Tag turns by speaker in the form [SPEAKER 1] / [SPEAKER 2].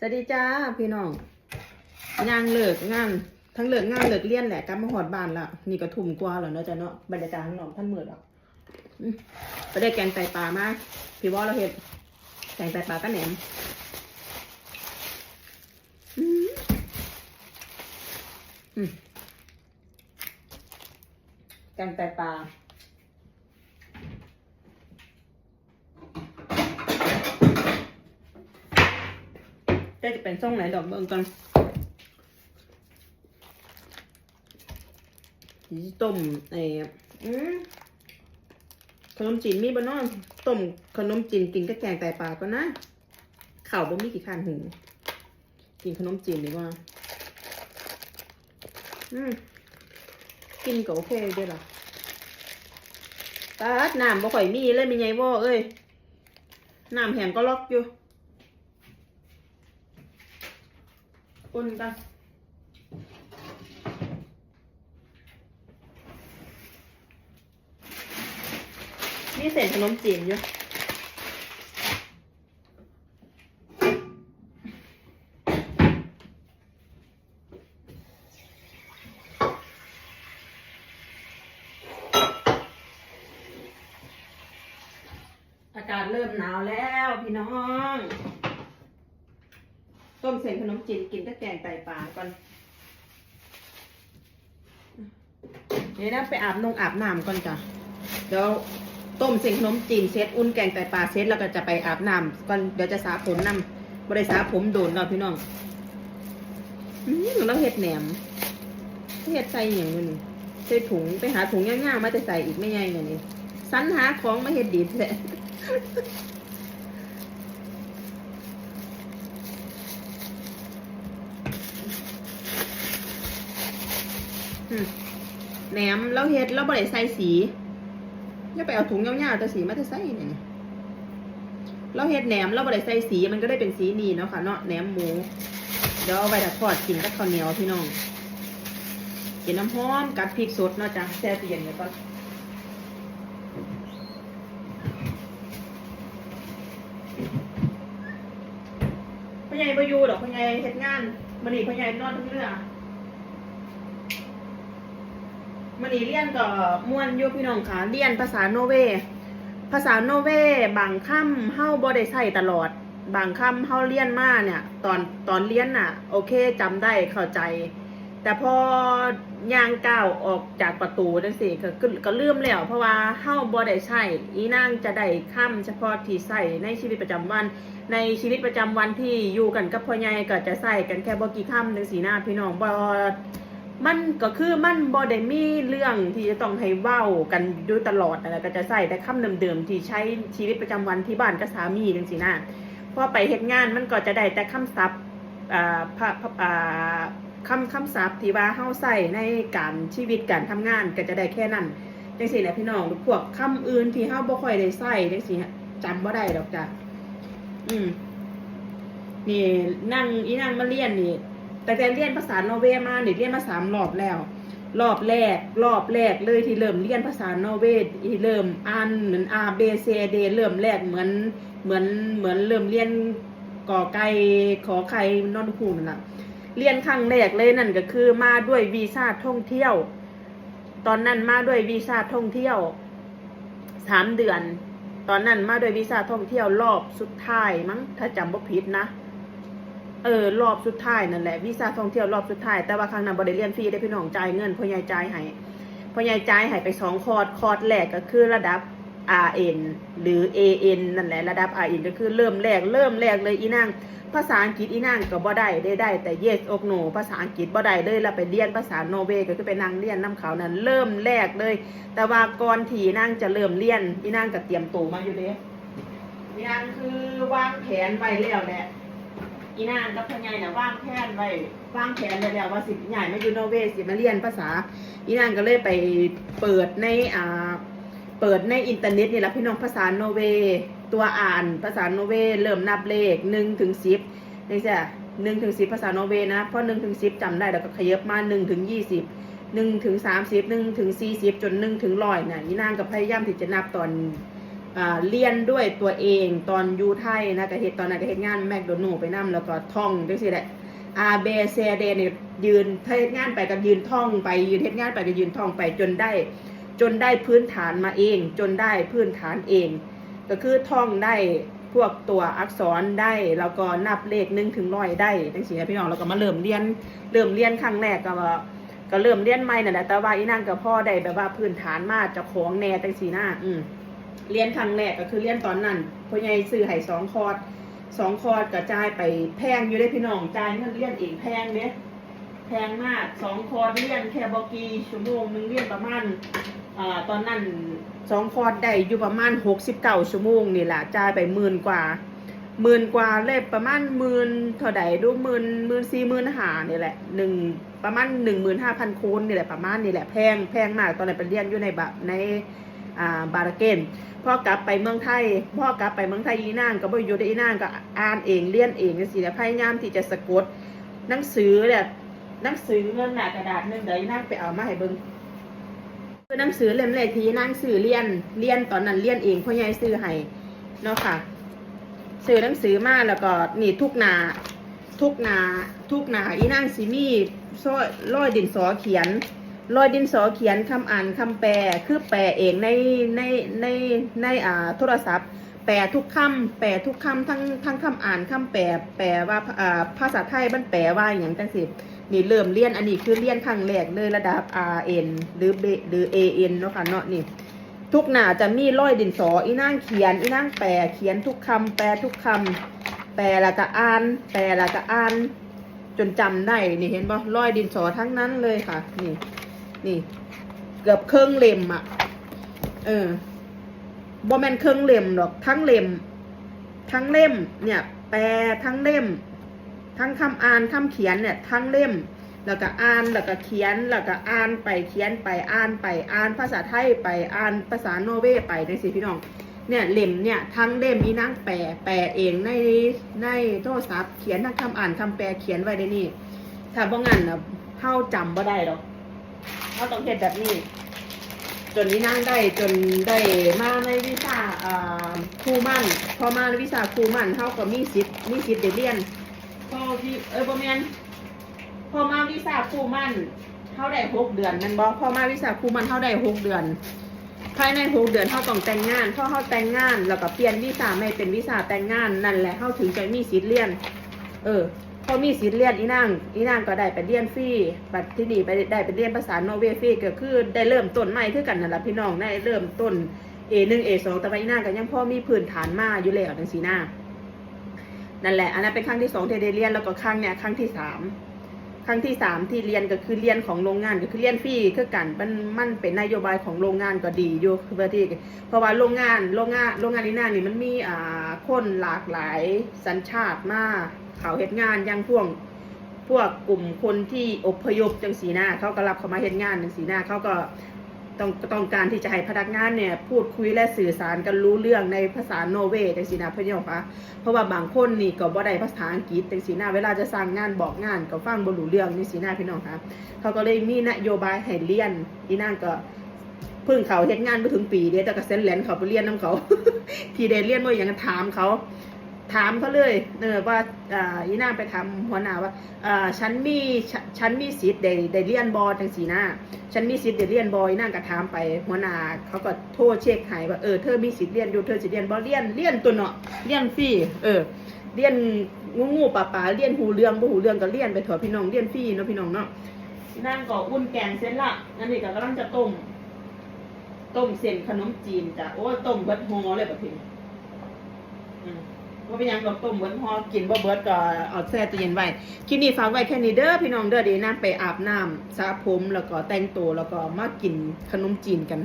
[SPEAKER 1] สวัสดีจ้าพี่น้องงานเลิกงานทั้งเลิกงานเลิกเรียนแหละกลับมาหอดบ้านละนี่ก็ทุ่มกว่าแล้วเนาะจ้ะเนาะบรรยากาศข้างนอกท่านมืดอะอืมไปได้แกงไตปลามาพี่ว่าเราเห็ดแกงไตปลาก็แหนมแกงไตปลา จะจะเป็นส่งไหนดอกเบิ่งกันต้มไอ้อืมขนมจีนมีบ่เน้องต้มขนมจีนกินกับแกงไตปลาก็นะข่าวบ่มีกี่ขานหูกินขนมจีนดีกว่า อืมกินก็โอเคเด้อล่ะตาดน้ำบ่ค่อยมีเลยมีไงบ่เอ้ยน้ำแห้งก็ล็อกอยู่ นกันนี่เศษขนมจีนอยู่อากาศเริ่มหนาวแล้วพี่น้อง ต้มเส้นขนมจีนกินกับแกงไตปลาก่อนเดี๋ยวนะไปอาบนงอาบน้ำก่อนจ้ะเดี๋ยวต้มเส้นขนมจีนเสร็จอุ่นแกงไตปลาเสร็จแล้วก็จะไปอาบน้ำก่อนเดี๋ยวจะสระผมน้ำบริสระผมโดนเราพี่น้องอืมเราเห็ดแหนมเห็ดใส่อย่างนี้ใส่ถุงไปหาถุงง่ายๆมาจะใส่อีกไม่ไงเนี่ยนี่สรรหาของมาเห็ดดีแท้อืม แหนมเราเฮ็ดเราบ่ได้ใส่สีอย่าไปเอาถุงยาวๆแต่สีมาจะใส่เนี่ยเราเฮ็ดแหนมเราบ่ได้ใส่สีมันก็ได้เป็นสีนี้เนาะค่ะเนาะแหนมหมู เดี๋ยวเอาไว้ถัดทอดกินกับข้าวเหนียวพี่น้องกินน้ำหอมกัดพริกสดเนาะจ้ะแช่เย็นไว้ก่อนพ่อใหญ่บ่อยู่ดอกพ่อใหญ่เฮ็ดงานมื้อนี้พ่อใหญ่นอนทั้งเรือ มันนี่เรียนก็ม่วนอยู่พี่น้องค่ะเรียนภาษาโนเวภาษาโนเวบางคำเฮาบ่ได้ใช้ตลอด บางคำเฮาเรียนมาเนี่ย ตอนตอนเรียนน่ะ โอเคจำได้เข้าใจ แต่พอย่างก้าวออกจากประตูจังซี่ก็ก็ลืมแล้ว เพราะว่าเฮาบ่ได้ใช้อีนางจะได้คำเฉพาะที่ใช้ในชีวิตประจำวัน ในชีวิตประจำวันที่อยู่กันกับพ่อใหญ่ก็จะใส่กันแค่บ่กี่คำจังซี่นะพี่น้องบ่ มันก็คือมันบ่ได้มีเรื่องที่จะต้องให้เว้ากันอยู่ตลอดนะก็จะใส่แต่คำเดิมๆที่ใช้ชีวิตประจำวันที่บ้านกับสามีจังซี่นะพอไปเฮ็ดงานมันก็จะได้แต่คำศัพท์อ่าพระพระอ่าคำคำศัพท์ที่ว่าเฮาใส่ในการชีวิตการทำงานก็จะได้แค่นั้นจังซี่แหละพี่น้องพวกคำอื่นที่เฮาบ่ค่อยได้ใส่จังซี่จำบ่ได้ดอกจ้ะอืมนี่นั่งอีนั่งมาเรียนนี่ แต่แต่เรียนภาษาโนอร์เวย์มาเนี่ยเรียนมาสามรอบแล้ว รอบแรกรอบแรกเลยที่เริ่มเรียนภาษาโนอร์เวย์ที่เริ่มอ่านเหมือน A B C D เดเริ่มแรกเหมือนเหมือนเหมือนเริ่มเรียนก่อไก่ขอไข่นอนคูนั่นแหละเรียนครั้งแรกเลยนั่นก็คือมาด้วยวีซ่าท่องเที่ยว ตอนนั้นมาด้วยวีซ่าท่องเที่ยวสามเดือน ตอนนั้นมาด้วยวีซ่าท่องเที่ยวรอบสุดท้ายมั้งถ้าจำบ่ผิดนะ เออรอบสุดท้ายนั่นแหละวีซ่าท่องเที่ยวรอบสุดท้ายแต่ว่าครั้งนั้นบ่ได้เรียนฟรีได้พี่น้องจ่ายเงินพ่อใหญ่จ่ายให้พ่อใหญ่จ่ายให้ไปสองคอร์สคอร์สแรกก็คือระดับ RN หรือ AN นั่นแหละระดับ RN ก็คือเริ่มแรกเริ่มแรกเลยอีนางภาษาอังกฤษอีนางก็บ่ได้ได้ได้แต่ yes or no ภาษาอังกฤษบ่ได้เลยแล้วไปเรียนภาษาโนเวย์ก็คือไปนั่งเรียนน้ำขานั้น เริ่มแรกเลย แต่ว่าก่อนที่นางจะเริ่มเรียนอีนางก็เตรียมตัวมาอยู่เด้อีนางคือวางแผนไว้แล้วแหละ อีนางกับพ่อใหญ่น่ะวางแผนไว้วางแผนไว้แล้วว่าสิใหญ่มาอยู่นอร์เวย์สิมาเรียนภาษา อีนางก็เลยไปเปิดในอ่าเปิดในอินเทอร์เน็ตนี่แหละพี่น้องภาษาโนอร์เวย์ตัวอ่านภาษาโนอร์เวย์เริ่มนับเลขหนึ่งถึงสิบนี่จ้ะหนึ่งถึงสิบภาษาโนอร์เวย์นะเพราะหนึ่งถึงสิบจำได้แล้วก็ขยับมาหนึ่งถึงยี่สิบหนึ่งถึงสามสิบหนึ่งถึงสี่สิบจนหนึ่งถึงร้อยน่ะอีนางก็พยายามที่จะนับตอน เรียนด้วยตัวเองตอนอยู่ไทยนะก็เฮ็ดตอนนั้นก็เฮ็ดงานแมคโดนัลไปนํแล้วก็ท่องจังซี่แหละอาเบเซเดเนี่ยยืนเฮ็ดงานไปก็ยืนท่องไปยืนเฮ็ดงานไปก็ยืนท่องไปจนได้ จนได้พื้นฐานมาเอง จนได้พื้นฐานเอง ก็คือท่องได้พวกตัวอักษรได้แล้วก็นับเลขหนึ่งถึงร้อยได้จังซี่นะพี่น้องแล้วก็มาเริ่มเรียนเริ่มเรียนครั้งแรกก็ว่าก็เริ่มเรียนใหม่นั่นแหละแต่ว่าอีนั่งกับพ่อได้แบบว่าพื้นฐานมาจากของแน่จังซี่นะอืม เรียนครั้งแรกก็คือเรียนตอนนั้นพ่อใหญ่ซื้อให้สองคอร์สสองคอร์สกระจายไปแพงอยู่ได้พี่น้องจ่ายเงินเรียนเองแพงเด้แพงมากสองคอร์สเรียนแค่บอกกี่ชั่วโมงหนึงเรียนประมาณอ่าตอนนั้นสองคอร์สได้อยู่ประมาณหกสิบเก้าชั่วโมงนี่แหละจ่ายไปหมื่นกว่าหมื่นกว่าเลยประมาณหมื่นเท่าใดดูหมื่นหมื่นสี่หมื่นหานี่แหละหนึ่งประมาณหนึ่งหมื่นห้าพันคูณนี่แหละประมาณนี่แหละแพงแพงมากตอนนั้นไปเรียนอยู่ในแบบใน อ่าบาราเกนพ่อกลับไปเมืองไทยพ่อกลับไปเมืองไทยอีนางก็บ่อยู่ได้อีนางก็อ่านเองเรียนเองจังซี่แหละพยายามที่จะสะกดหนังสือเนี่ยหนังสือเงินหน้ากระดาษหนึงเดี๋ยวอีนางไปเอามาให้เบิ่งคือหนังสือเล่มแรกที่นั่งซื้อเรียนเรียนตอนนั้นเรียนเองพ่อใหญ่ซื้อให้เนาะค่ะซื้อหนังสือมาแล้วก็นี่ทุกหนา ทุกหนา ทุกหนาอีนั่งสิมีซ้อยร้อยดินสอเขียน ร้อยดินสอเขียนคำอ่านคำแปลคือแปลเองในในในในอ่าโทรศัพท์ แปลทุกคำแปลทุกคำทั้งทั้งคำอ่านคำแปลแปลว่าอ่าภาษาไทยมันแปลว่าอย่างจังสินี่เริ่มเรียนอันนี้คือเรียนครั้งแรกเลยระดับ RN หรือ B หรือ AN เนาะค่ะเนาะนี่ทุกหน้าจะมีร้อยดินสออีนั่งเขียนอีนั่งแปลเขียนทุกคำแปลทุกคำแปลล้วก็อ่าน แปลล้วก็อ่าน จนจำได้นี่เห็นป่ะร้อยดินสอทั้งนั้นเลยค่ะ นี่ นี่ เกือบเครื่องเล่มอะเออบอแมนเครื่องเล่มหรอกทั้งเล่ม ทั้งเล่ม เนี่ย แปลทั้งเล่ม ทั้งคำอ่านคำเขียนเนี่ย ทั้งเล่ม แล้วก็อ่านแล้วก็เขียนแล้วก็อ่านไปเขียนไปอ่านไปอ่านภาษาไทยไปอ่านภาษาโนเวย์ไปได้สิพี่น้องเนี่ยเล่มเนี่ยทั้งเล่มมีนั่งแปลแปลเองในในโทรศัพท์เขียนทั้งคำอ่านคำแปลเขียนไว้ในนี่ถ้าบ่งั้นนะเฮาจำบ่ได้หรอก เฮาต้องเฮ็ดแบบนี้ จนนี้นั่งได้จนได้มาในวิชาครูมั่นพอมาในวิชาครูมั่นเฮาก็มีสิทธิ์มีสิทธิ์ได้เรียนพอที่เออบ่แม่นพอมาวิชาครูมั่นเฮาได้หกเดือนม่นบ่พอมาวิชาครูมั่นเฮาได้หกเดือนภายในหกเดือนเฮาต้องแต่งงานพอเฮาแต่งงาน แล้วก็เปลี่ยนวีซ่าไม่เป็นวีซ่าแต่งงานนั่นแหละเฮาถึงจะมีสิทธิ์เรียน เออ พอมีสิทธิ์เรียนอีนางอีนางก็ได้ไปเรียนฟรีบัดที่นี่ไปได้ไปเรียนภาษาโนเวฟรีก็คือได้เริ่มต้นใหม่คือกันนั่นแหละพี่น้องได้เริ่มต้น A1 A2 แต่ว่าอีนางก็ยังพ่อมีพื้นฐานมาอยู่แล้วจังซี่นะนั่นแหละ อันนั้นเป็นครั้งที่สองที่ได้เรียนแล้วก็ครั้งเนี้ยครั้งที่สาม ครั้งที่สามที่เรียนก็คือเรียนของโรงงานก็คือเรียนฟรีคือกันมันมันเป็นนโยบายของโรงงานก็ดีอยู่คือว่าที่เพราะว่าโรงงานโรงงานโรงงานลีน่านี่มันมีอ่าคนหลากหลายสัญชาติมาเขาเฮ็ดงานยังพวกพวกกลุ่มคนที่อพยพจังสีหน้าเขาก็รับเขามาเห็นงานจังสีหน้าเขาก็ ต้องต้องการที่จะให้พนักงานเนี่ยพูดคุยและสื่อสารกันรู้เรื่องในภาษาโนเวย์จังสีน้าเพื่อนองคะเพราะว่าบางคนนี่ก็บ่ได้ภาษาอังกฤษจังสีน้าเวลาจะสร้างงานบอกงานก็ฟังบ่รู้เรื่องนี่สีน้าพี่น้องคะเขาก็เลยมีนโยบายให้เรียนอีนั่นก็เพิ่งเขาเฮ็ดงานไม่ถึงปีเดียวแต่ก็เซ็นแลนเขาไปเรียนน้ำเขา ที่ได้เรียนว่าอย่างกันถามเขา ถามเขาเลยเออว่าอ่าอีนางไปทำหัวหน้าว่าอ่าฉันมีฉันมีสิทธิ์ได้ได้เรียนบอจังสีหน้าฉันมีสิทธิ์ได้เรียนบอยนางก็ถามไปหัวหน้าเขาก็โทรเช็คให้ว่าเออเธอมีสิทธิ์เรียนอยู่เธอสิเรียนบอเรียนเรียนตัวเนาะเรียนฟรีเออเรียนงูงูป่าป่าเรียนหูเรื่องบ่หูเรื่องก็เรียนไปเถอะพี่น้องเรียนฟรีเนาะพี่น้องเนาะนางก็อุ่นแกงเส้นละอันนี้ก็กำลังจะต้มต้มเส้นขนมจีนจ้ะโอ้ต้มเบิดฮอเลยแบบนี้ ว่าเป็นหยังดอกต้มเบิดพอกินบ่เบิดก็เอาแช่ตู้เย็นไว้คลิปนี้ฝากไว้แค่นี้เด้อพี่น้องเด้อเดีนะไปอาบน้ำสระผมแล้วก็แต่งตัวแล้วก็มากินขนมจีนกัน